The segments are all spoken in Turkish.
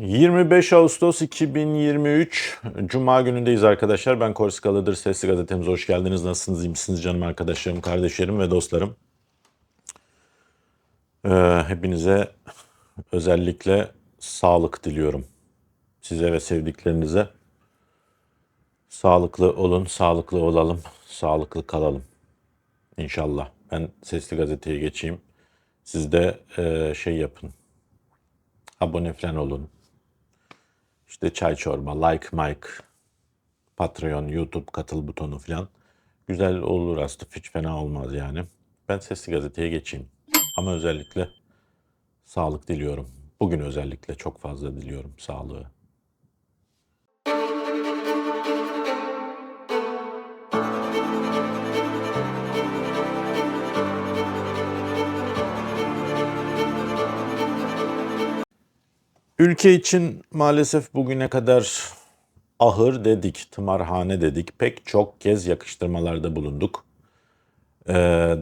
25 Ağustos 2023 Cuma günündeyiz arkadaşlar. Ben Korsikalı'dır. Sesli Gazetemize hoş geldiniz. Nasılsınız? iyi misiniz canım arkadaşlarım, kardeşlerim ve dostlarım? Ee, hepinize özellikle sağlık diliyorum. Size ve sevdiklerinize sağlıklı olun, sağlıklı olalım, sağlıklı kalalım. İnşallah. Ben Sesli Gazete'ye geçeyim. Siz de e, şey yapın. Abone falan olun. İşte çay çorba, like, Mike, Patreon, YouTube katıl butonu falan. Güzel olur aslında. Hiç fena olmaz yani. Ben Sesli Gazete'ye geçeyim. Ama özellikle sağlık diliyorum. Bugün özellikle çok fazla diliyorum sağlığı. Ülke için maalesef bugüne kadar ahır dedik, tımarhane dedik. Pek çok kez yakıştırmalarda bulunduk. Ee,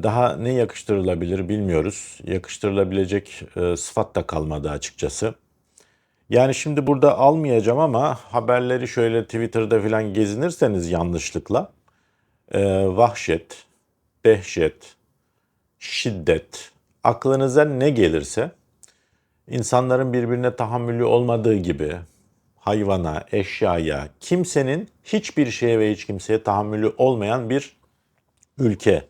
daha ne yakıştırılabilir bilmiyoruz. Yakıştırılabilecek e, sıfat da kalmadı açıkçası. Yani şimdi burada almayacağım ama haberleri şöyle Twitter'da falan gezinirseniz yanlışlıkla e, vahşet, dehşet, şiddet, aklınıza ne gelirse insanların birbirine tahammülü olmadığı gibi hayvana, eşyaya, kimsenin hiçbir şeye ve hiç kimseye tahammülü olmayan bir ülke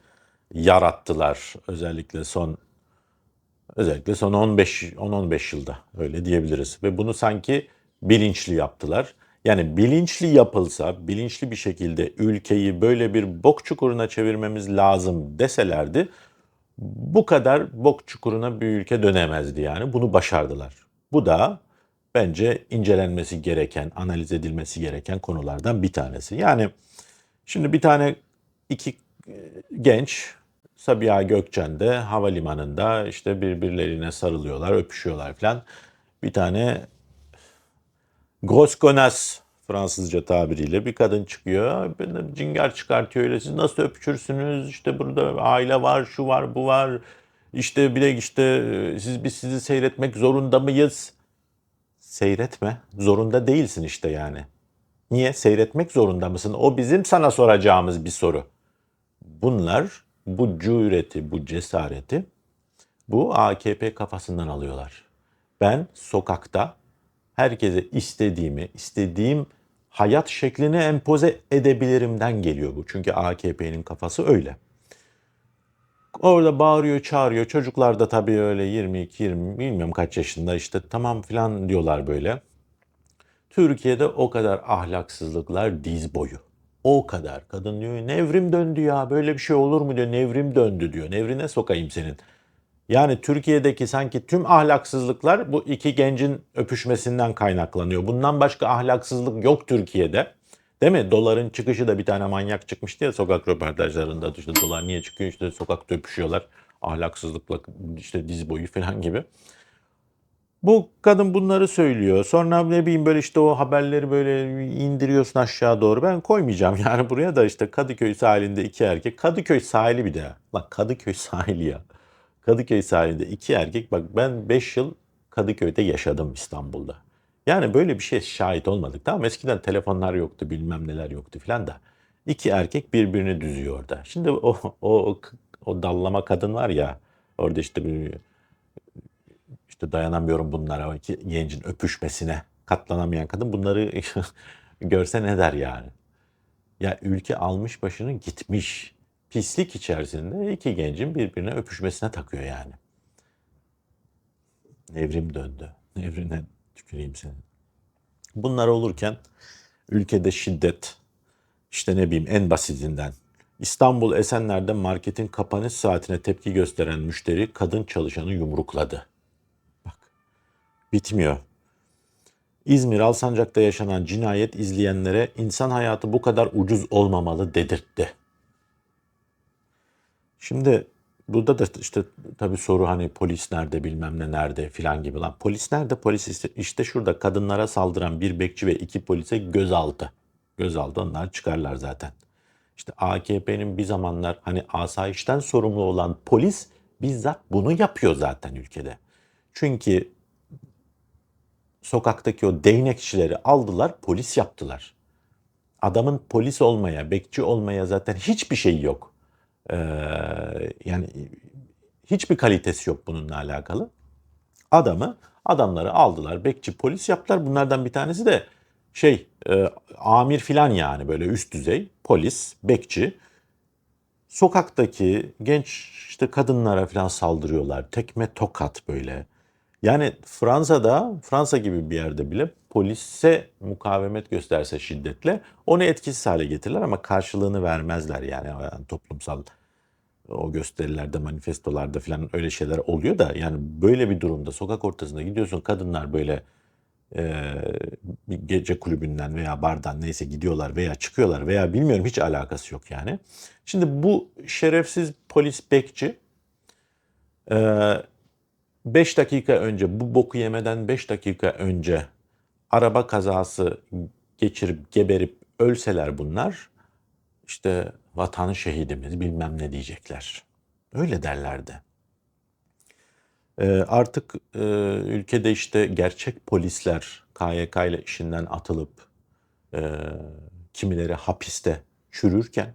yarattılar özellikle son özellikle son 15 10-15 yılda öyle diyebiliriz ve bunu sanki bilinçli yaptılar. Yani bilinçli yapılsa, bilinçli bir şekilde ülkeyi böyle bir bok çukuruna çevirmemiz lazım deselerdi bu kadar bok çukuruna bir ülke dönemezdi yani. Bunu başardılar. Bu da bence incelenmesi gereken, analiz edilmesi gereken konulardan bir tanesi. Yani şimdi bir tane iki e, genç Sabiha Gökçen'de havalimanında işte birbirlerine sarılıyorlar, öpüşüyorlar falan. Bir tane Groskonas Fransızca tabiriyle bir kadın çıkıyor. Cingar çıkartıyor öyle. Siz nasıl öpüşürsünüz? İşte burada aile var, şu var, bu var. İşte bir de işte e, siz biz sizi seyretmek zorunda mıyız? Seyretme. Zorunda değilsin işte yani. Niye? Seyretmek zorunda mısın? O bizim sana soracağımız bir soru. Bunlar bu cüreti, bu cesareti bu AKP kafasından alıyorlar. Ben sokakta herkese istediğimi, istediğim hayat şeklini empoze edebilirimden geliyor bu. Çünkü AKP'nin kafası öyle. Orada bağırıyor, çağırıyor. Çocuklar da tabii öyle 22, 20 bilmiyorum kaç yaşında işte tamam filan diyorlar böyle. Türkiye'de o kadar ahlaksızlıklar diz boyu. O kadar. Kadın diyor nevrim döndü ya böyle bir şey olur mu diyor nevrim döndü diyor. Nevrine sokayım senin. Yani Türkiye'deki sanki tüm ahlaksızlıklar bu iki gencin öpüşmesinden kaynaklanıyor. Bundan başka ahlaksızlık yok Türkiye'de. Değil mi? Doların çıkışı da bir tane manyak çıkmıştı ya sokak röportajlarında. İşte dolar niye çıkıyor? İşte sokakta öpüşüyorlar. Ahlaksızlıkla işte diz boyu falan gibi. Bu kadın bunları söylüyor. Sonra ne bileyim böyle işte o haberleri böyle indiriyorsun aşağı doğru. Ben koymayacağım yani buraya da işte Kadıköy sahilinde iki erkek. Kadıköy sahili bir de. Lan Kadıköy sahili ya. Kadıköy sahilinde iki erkek. Bak ben 5 yıl Kadıköy'de yaşadım İstanbul'da. Yani böyle bir şey şahit olmadık. Tamam eskiden telefonlar yoktu bilmem neler yoktu filan da. İki erkek birbirini düzüyor orada. Şimdi o, o, o dallama kadın var ya orada işte bir işte dayanamıyorum bunlara o iki gencin öpüşmesine katlanamayan kadın bunları görse ne der yani. Ya ülke almış başını gitmiş pislik içerisinde iki gencin birbirine öpüşmesine takıyor yani. Nevrim döndü. Nevrine tüküreyim seni. Bunlar olurken ülkede şiddet, işte ne bileyim en basitinden İstanbul Esenler'de marketin kapanış saatine tepki gösteren müşteri kadın çalışanı yumrukladı. Bak bitmiyor. İzmir Alsancak'ta yaşanan cinayet izleyenlere insan hayatı bu kadar ucuz olmamalı dedirtti. Şimdi burada da işte tabii soru hani polis nerede bilmem ne nerede filan gibi lan. Polis nerede? Polis işte, işte şurada kadınlara saldıran bir bekçi ve iki polise gözaltı. Gözaltı onlar çıkarlar zaten. İşte AKP'nin bir zamanlar hani asayişten sorumlu olan polis bizzat bunu yapıyor zaten ülkede. Çünkü sokaktaki o değnekçileri aldılar, polis yaptılar. Adamın polis olmaya, bekçi olmaya zaten hiçbir şey yok. Ee, yani hiçbir kalitesi yok bununla alakalı. Adamı, adamları aldılar, bekçi, polis yaptılar. Bunlardan bir tanesi de şey, e, amir filan yani böyle üst düzey polis, bekçi. Sokaktaki genç işte kadınlara falan saldırıyorlar. Tekme tokat böyle. Yani Fransa'da, Fransa gibi bir yerde bile polise mukavemet gösterse şiddetle onu etkisiz hale getirirler ama karşılığını vermezler yani, yani toplumsal o gösterilerde, manifestolarda falan öyle şeyler oluyor da yani böyle bir durumda sokak ortasında gidiyorsun kadınlar böyle e, bir gece kulübünden veya bardan neyse gidiyorlar veya çıkıyorlar veya bilmiyorum hiç alakası yok yani. Şimdi bu şerefsiz polis bekçi 5 dakika önce bu boku yemeden 5 dakika önce araba kazası geçirip geberip ölseler bunlar işte vatanı şehidimiz bilmem ne diyecekler. Öyle derlerdi. Ee, artık e, ülkede işte gerçek polisler KYK ile işinden atılıp e, kimileri hapiste çürürken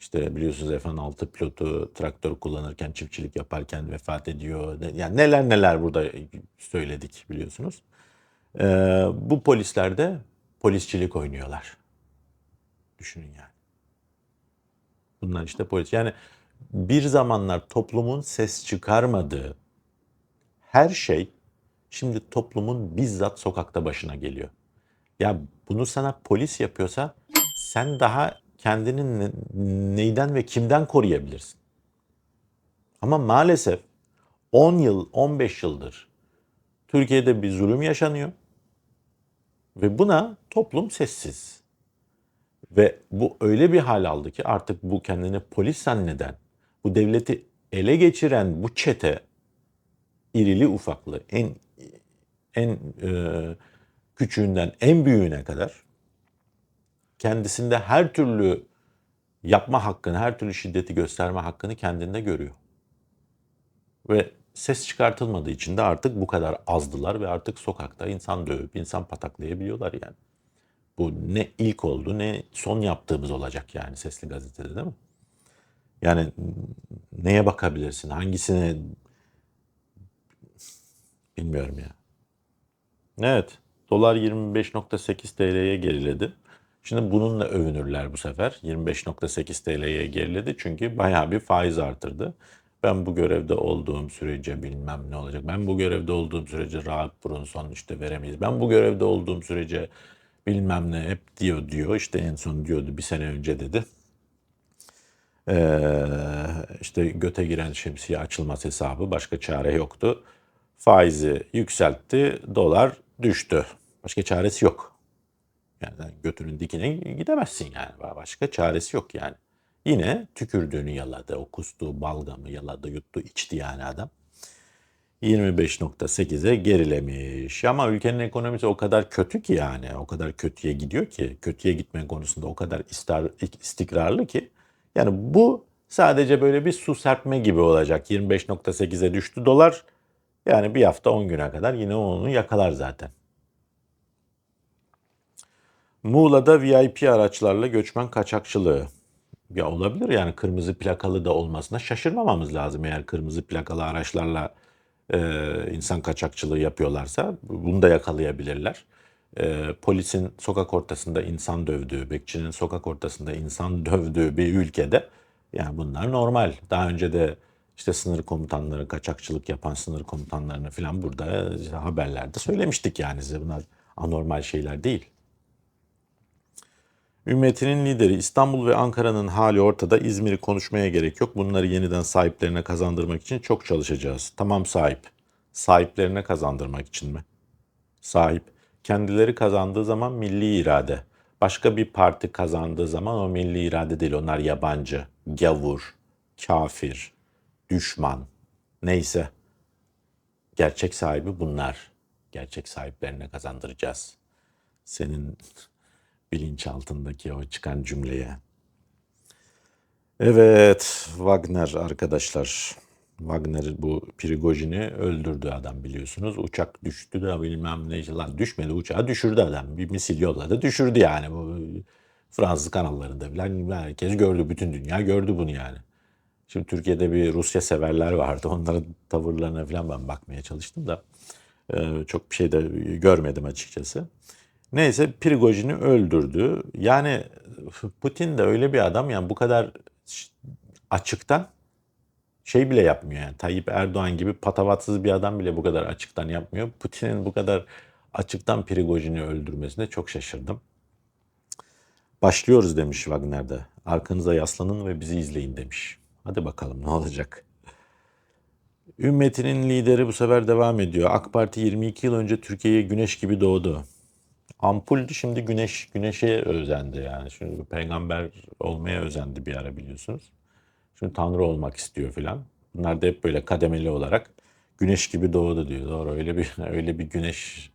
işte biliyorsunuz F-16 pilotu traktör kullanırken, çiftçilik yaparken vefat ediyor. Yani neler neler burada söyledik biliyorsunuz. Ee, bu polisler de polisçilik oynuyorlar. Düşünün yani. Bunlar işte polis. Yani bir zamanlar toplumun ses çıkarmadığı her şey şimdi toplumun bizzat sokakta başına geliyor. Ya bunu sana polis yapıyorsa sen daha kendini neyden ve kimden koruyabilirsin? Ama maalesef 10 yıl, 15 yıldır Türkiye'de bir zulüm yaşanıyor. Ve buna toplum sessiz. Ve bu öyle bir hal aldı ki artık bu kendini polis zanneden, bu devleti ele geçiren bu çete irili ufaklı en en e, küçüğünden en büyüğüne kadar kendisinde her türlü yapma hakkını, her türlü şiddeti gösterme hakkını kendinde görüyor. Ve ses çıkartılmadığı için de artık bu kadar azdılar ve artık sokakta insan dövüp insan pataklayabiliyorlar yani. Bu ne ilk oldu ne son yaptığımız olacak yani sesli gazetede değil mi? Yani neye bakabilirsin? Hangisine bilmiyorum ya. Evet. Dolar 25.8 TL'ye geriledi. Şimdi bununla övünürler bu sefer. 25.8 TL'ye geriledi çünkü bayağı bir faiz artırdı. Ben bu görevde olduğum sürece bilmem ne olacak. Ben bu görevde olduğum sürece rahat Brunson işte veremeyiz. Ben bu görevde olduğum sürece bilmem ne hep diyor diyor. İşte en son diyordu bir sene önce dedi. Ee, işte göte giren şemsiye açılmaz hesabı başka çare yoktu. Faizi yükseltti, dolar düştü. Başka çaresi yok. Yani götünün dikine gidemezsin yani. Başka çaresi yok yani. Yine tükürdüğünü yaladı. O kustuğu balgamı yaladı, yuttu, içti yani adam. 25.8'e gerilemiş. Ama ülkenin ekonomisi o kadar kötü ki yani. O kadar kötüye gidiyor ki. Kötüye gitme konusunda o kadar istikrarlı ki. Yani bu sadece böyle bir su serpme gibi olacak. 25.8'e düştü dolar. Yani bir hafta 10 güne kadar yine onu yakalar zaten. Muğla'da VIP araçlarla göçmen kaçakçılığı. Ya olabilir yani kırmızı plakalı da olmasına şaşırmamamız lazım eğer kırmızı plakalı araçlarla insan kaçakçılığı yapıyorlarsa bunu da yakalayabilirler. E, polisin sokak ortasında insan dövdüğü, bekçinin sokak ortasında insan dövdüğü bir ülkede yani bunlar normal. Daha önce de işte sınır komutanları, kaçakçılık yapan sınır komutanlarını falan burada işte haberlerde söylemiştik yani size bunlar anormal şeyler değil. Ümmetinin lideri İstanbul ve Ankara'nın hali ortada. İzmir'i konuşmaya gerek yok. Bunları yeniden sahiplerine kazandırmak için çok çalışacağız. Tamam sahip. Sahiplerine kazandırmak için mi? Sahip. Kendileri kazandığı zaman milli irade. Başka bir parti kazandığı zaman o milli irade değil. Onlar yabancı, gavur, kafir, düşman. Neyse. Gerçek sahibi bunlar. Gerçek sahiplerine kazandıracağız. Senin bilinçaltındaki o çıkan cümleye. Evet, Wagner arkadaşlar. Wagner bu Prigojin'i öldürdü adam biliyorsunuz. Uçak düştü de bilmem ne. Lan düşmedi uçağı düşürdü adam. Bir misil yolladı düşürdü yani. Bu Fransız kanallarında falan herkes gördü. Bütün dünya gördü bunu yani. Şimdi Türkiye'de bir Rusya severler vardı. Onların tavırlarına falan ben bakmaya çalıştım da e, çok bir şey de görmedim açıkçası. Neyse Prigojin'i öldürdü. Yani Putin de öyle bir adam yani bu kadar açıktan şey bile yapmıyor yani. Tayyip Erdoğan gibi patavatsız bir adam bile bu kadar açıktan yapmıyor. Putin'in bu kadar açıktan Prigojin'i öldürmesine çok şaşırdım. Başlıyoruz demiş Wagner'de. Arkanıza yaslanın ve bizi izleyin demiş. Hadi bakalım ne olacak. Ümmetinin lideri bu sefer devam ediyor. AK Parti 22 yıl önce Türkiye'ye güneş gibi doğdu. Ampuldü şimdi güneş güneşe özendi yani. Şimdi peygamber olmaya özendi bir ara biliyorsunuz. Şimdi tanrı olmak istiyor filan. Bunlar da hep böyle kademeli olarak güneş gibi doğdu diyor. Doğru öyle bir öyle bir güneş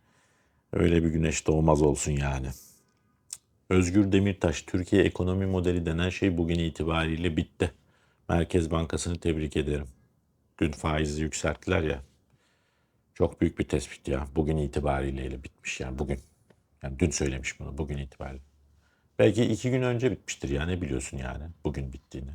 öyle bir güneş doğmaz olsun yani. Özgür Demirtaş Türkiye ekonomi modeli denen şey bugün itibariyle bitti. Merkez Bankası'nı tebrik ederim. Dün faizi yükselttiler ya. Çok büyük bir tespit ya. Bugün itibariyle bitmiş yani bugün. Yani dün söylemiş bunu bugün itibariyle. Belki iki gün önce bitmiştir ya ne biliyorsun yani bugün bittiğini.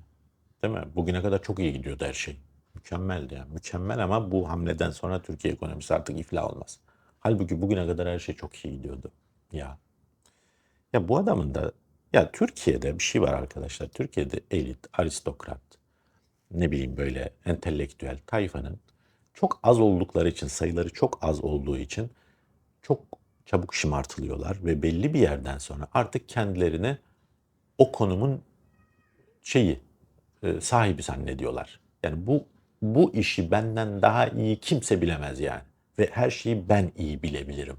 Değil mi? Bugüne kadar çok iyi gidiyordu her şey. Mükemmeldi yani. Mükemmel ama bu hamleden sonra Türkiye ekonomisi artık iflah olmaz. Halbuki bugüne kadar her şey çok iyi gidiyordu. Ya. Ya bu adamın da ya Türkiye'de bir şey var arkadaşlar. Türkiye'de elit, aristokrat, ne bileyim böyle entelektüel tayfanın çok az oldukları için, sayıları çok az olduğu için çok çabuk şımartılıyorlar ve belli bir yerden sonra artık kendilerini o konumun şeyi e, sahibi zannediyorlar. Yani bu bu işi benden daha iyi kimse bilemez yani ve her şeyi ben iyi bilebilirim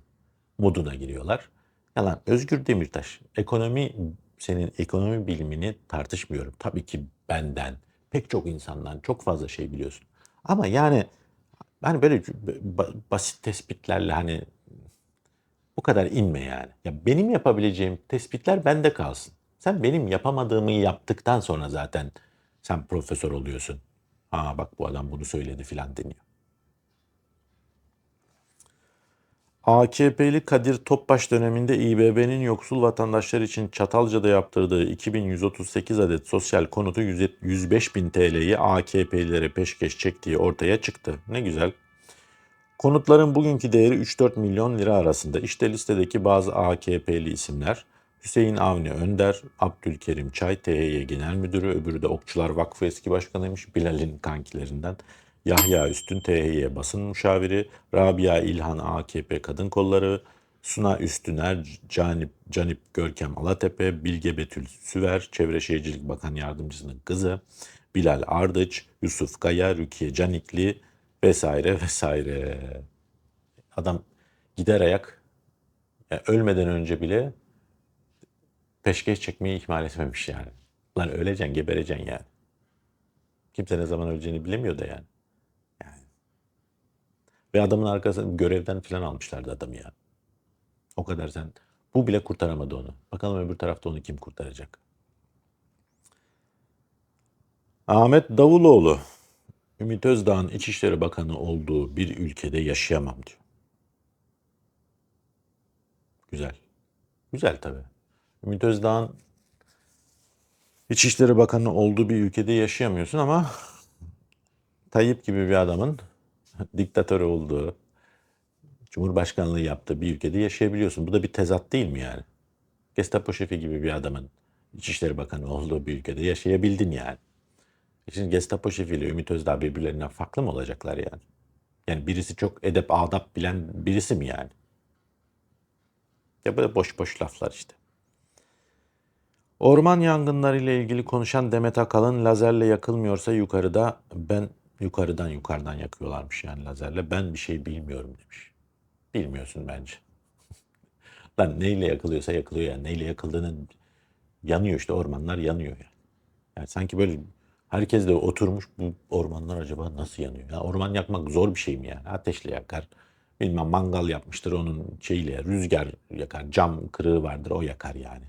moduna giriyorlar. Yalan Özgür Demirtaş ekonomi senin ekonomi bilimini tartışmıyorum. Tabii ki benden pek çok insandan çok fazla şey biliyorsun. Ama yani hani böyle basit tespitlerle hani bu kadar inme yani. Ya benim yapabileceğim tespitler bende kalsın. Sen benim yapamadığımı yaptıktan sonra zaten sen profesör oluyorsun. Ha bak bu adam bunu söyledi filan deniyor. AKP'li Kadir Topbaş döneminde İBB'nin yoksul vatandaşlar için Çatalca'da yaptırdığı 2138 adet sosyal konutu 105 bin TL'yi AKP'lilere peşkeş çektiği ortaya çıktı. Ne güzel. Konutların bugünkü değeri 3-4 milyon lira arasında. İşte listedeki bazı AKP'li isimler. Hüseyin Avni Önder, Abdülkerim Çay, THY Genel Müdürü, öbürü de Okçular Vakfı eski başkanıymış, Bilal'in kankilerinden. Yahya Üstün THY basın müşaviri, Rabia İlhan AKP kadın kolları, Suna Üstüner, Canip, Canip Görkem Alatepe, Bilge Betül Süver, Çevre Şehircilik Bakan Yardımcısının kızı, Bilal Ardıç, Yusuf Kaya, Rukiye Canikli vesaire vesaire. Adam gider ayak yani ölmeden önce bile peşkeş çekmeyi ihmal etmemiş yani. Lan öleceksin, gebereceksin yani. Kimse ne zaman öleceğini bilemiyor da yani. yani. Ve adamın arkasını görevden falan almışlardı adamı ya. O kadar sen. Bu bile kurtaramadı onu. Bakalım öbür tarafta onu kim kurtaracak? Ahmet Davuloğlu. Ümit Özdağ'ın İçişleri Bakanı olduğu bir ülkede yaşayamam diyor. Güzel. Güzel tabii. Ümit Özdağ'ın İçişleri Bakanı olduğu bir ülkede yaşayamıyorsun ama Tayyip gibi bir adamın diktatörü olduğu, Cumhurbaşkanlığı yaptığı bir ülkede yaşayabiliyorsun. Bu da bir tezat değil mi yani? Gestapo şefi gibi bir adamın İçişleri Bakanı olduğu bir ülkede yaşayabildin yani. Şimdi Gestapo şefi ile Ümit Özdağ birbirlerinden farklı mı olacaklar yani? Yani birisi çok edep adap bilen birisi mi yani? Ya böyle boş boş laflar işte. Orman yangınları ile ilgili konuşan Demet Akalın lazerle yakılmıyorsa yukarıda ben yukarıdan yukarıdan yakıyorlarmış yani lazerle ben bir şey bilmiyorum demiş. Bilmiyorsun bence. Lan neyle yakılıyorsa yakılıyor yani neyle yakıldığını yanıyor işte ormanlar yanıyor yani. Yani sanki böyle herkes de oturmuş bu ormanlar acaba nasıl yanıyor? Ya orman yakmak zor bir şey mi yani? Ateşle yakar. Bilmem mangal yapmıştır onun şeyiyle rüzgar yakar. Cam kırığı vardır o yakar yani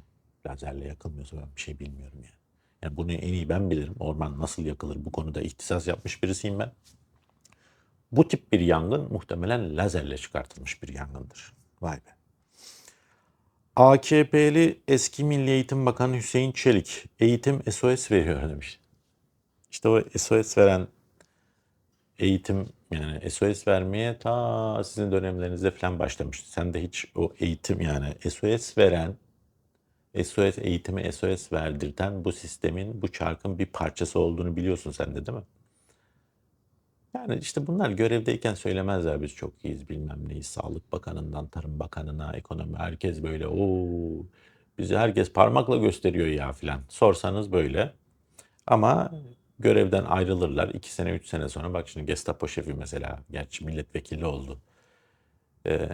lazerle yakılmıyorsa ben bir şey bilmiyorum yani. Yani bunu en iyi ben bilirim. Orman nasıl yakılır bu konuda ihtisas yapmış birisiyim ben. Bu tip bir yangın muhtemelen lazerle çıkartılmış bir yangındır. Vay be. AKP'li eski Milli Eğitim Bakanı Hüseyin Çelik eğitim SOS veriyor demiş. İşte o SOS veren eğitim yani SOS vermeye ta sizin dönemlerinizde falan başlamış. Sen de hiç o eğitim yani SOS veren SOS eğitimi SOS verdirten bu sistemin, bu çarkın bir parçası olduğunu biliyorsun sen de değil mi? Yani işte bunlar görevdeyken söylemezler biz çok iyiyiz bilmem neyiz. Sağlık Bakanı'ndan Tarım Bakanı'na, ekonomi herkes böyle o bizi herkes parmakla gösteriyor ya filan. Sorsanız böyle. Ama görevden ayrılırlar. 2 sene 3 sene sonra bak şimdi Gestapo şefi mesela gerçi milletvekili oldu. Ee,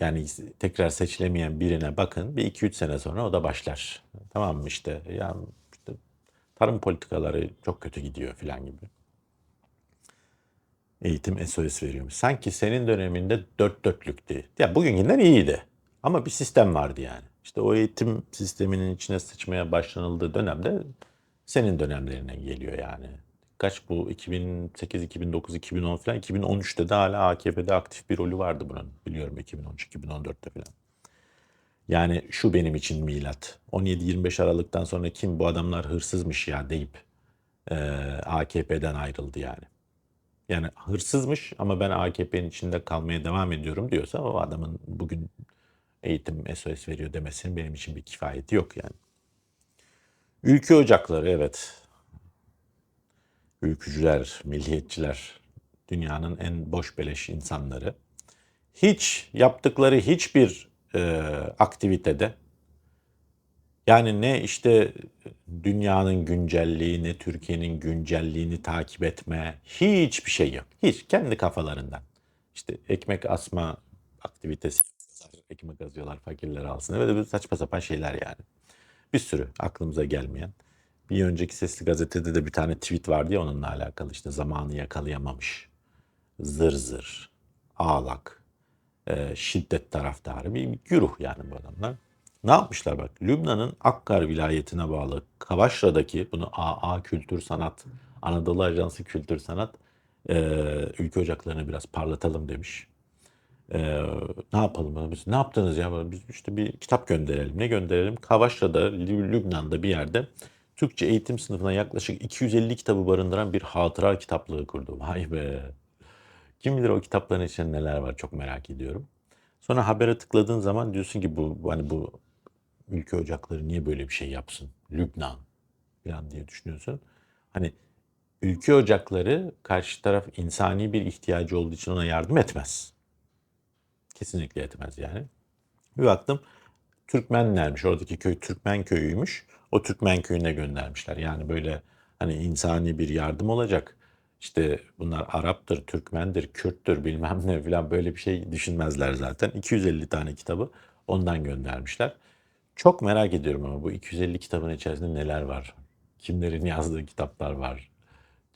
yani tekrar seçilemeyen birine bakın bir 2-3 sene sonra o da başlar. Tamam mı işte ya işte tarım politikaları çok kötü gidiyor filan gibi. Eğitim SOS veriyormuş. Sanki senin döneminde dört dörtlüktü. Ya bugünkünden iyiydi. Ama bir sistem vardı yani. İşte o eğitim sisteminin içine sıçmaya başlanıldığı dönemde senin dönemlerine geliyor yani. Kaç bu 2008, 2009, 2010 falan 2013'te de hala AKP'de aktif bir rolü vardı bunun. Biliyorum 2013, 2014'te falan. Yani şu benim için milat. 17-25 Aralık'tan sonra kim bu adamlar hırsızmış ya deyip e, AKP'den ayrıldı yani. Yani hırsızmış ama ben AKP'nin içinde kalmaya devam ediyorum diyorsa o adamın bugün eğitim SOS veriyor demesinin benim için bir kifayeti yok yani. Ülke ocakları evet. Ülkücüler, milliyetçiler, dünyanın en boş beleş insanları. Hiç yaptıkları hiçbir e, aktivitede yani ne işte dünyanın güncelliği ne Türkiye'nin güncelliğini takip etme hiçbir şey yok. Hiç kendi kafalarından. İşte ekmek asma aktivitesi ekmek azıyorlar fakirler alsın. Öyle bir saçma sapan şeyler yani. Bir sürü aklımıza gelmeyen. Bir önceki Sesli Gazete'de de bir tane tweet vardı ya onunla alakalı işte zamanı yakalayamamış. Zır zır, ağlak, e, şiddet taraftarı bir güruh yani bu adamlar. Ne yapmışlar bak Lübnan'ın Akkar vilayetine bağlı Kavaşra'daki bunu AA Kültür Sanat, Anadolu Ajansı Kültür Sanat e, ülke ocaklarını biraz parlatalım demiş. E, ne yapalım? Biz, ne yaptınız ya? Biz işte bir kitap gönderelim. Ne gönderelim? Kavaşra'da, Lü- Lübnan'da bir yerde Türkçe eğitim sınıfına yaklaşık 250 kitabı barındıran bir hatıra kitaplığı kurdu. Vay be. Kim bilir o kitapların içinde neler var çok merak ediyorum. Sonra habere tıkladığın zaman diyorsun ki bu hani bu ülke ocakları niye böyle bir şey yapsın? Lübnan falan diye düşünüyorsun. Hani ülke ocakları karşı taraf insani bir ihtiyacı olduğu için ona yardım etmez. Kesinlikle etmez yani. Bir baktım Türkmenlermiş. Oradaki köy Türkmen köyüymüş. O Türkmen köyüne göndermişler. Yani böyle hani insani bir yardım olacak. İşte bunlar Arap'tır, Türkmendir, Kürttür bilmem ne falan böyle bir şey düşünmezler zaten. 250 tane kitabı ondan göndermişler. Çok merak ediyorum ama bu 250 kitabın içerisinde neler var? Kimlerin yazdığı kitaplar var?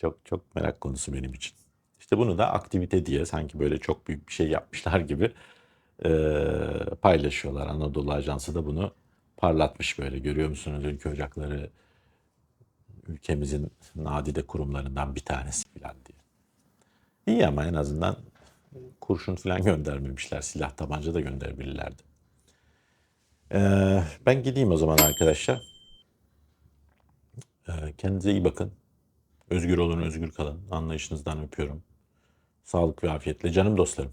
Çok çok merak konusu benim için. İşte bunu da aktivite diye sanki böyle çok büyük bir şey yapmışlar gibi paylaşıyorlar. Anadolu Ajansı da bunu parlatmış böyle. Görüyor musunuz ülke ocakları ülkemizin nadide kurumlarından bir tanesi falan diye. İyi ama en azından kurşun falan göndermemişler. Silah tabanca da gönderebilirlerdi. Ee, ben gideyim o zaman arkadaşlar. Ee, kendinize iyi bakın. Özgür olun, özgür kalın. Anlayışınızdan öpüyorum. Sağlık ve afiyetle. Canım dostlarım.